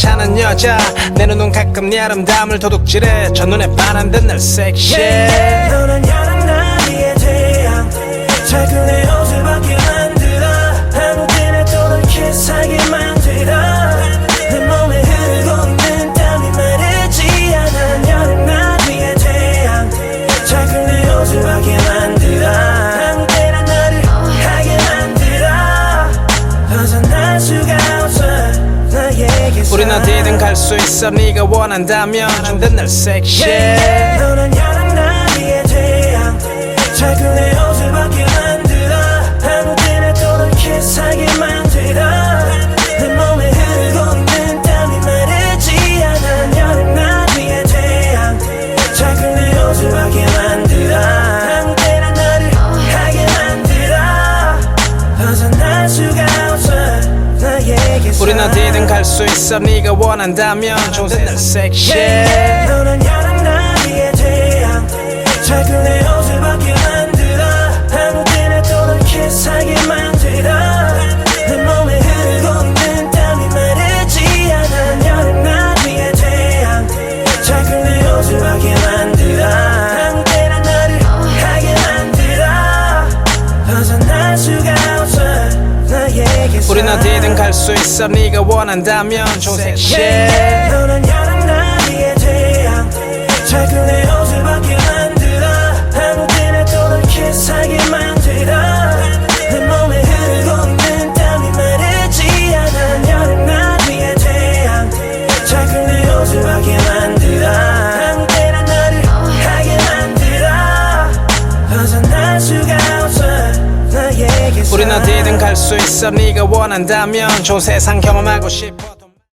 괜찮은 여자. 내 눈은 가끔 네 아름다움을 도둑질해. 첫눈에 반한 듯날 섹시해. 너는 우린 어디든 갈 수 있어. 네가 원한다면 한듯 날 섹시해 어디든 갈 수 있어. 네가 원한다면 좋은 날 섹시해 우린 어디든 갈 수 있어. 네가 원한다면 좋은 섹시해 너는 여름 나비의 태양 내 옷을 벗게 만들어. 아무 때나 또널 키스하게 만들어. 내 몸에 흐르고 있는 땀이 마르지 않아. 여름 나비의 태양 자꾸 내 옷을 벗게 만들어. 아무 때나 너를 하게 만들어. 벗어날 수가 우린 어디든 갈 수 있어. 네가 원한다면 좋은 세상 경험하고 싶어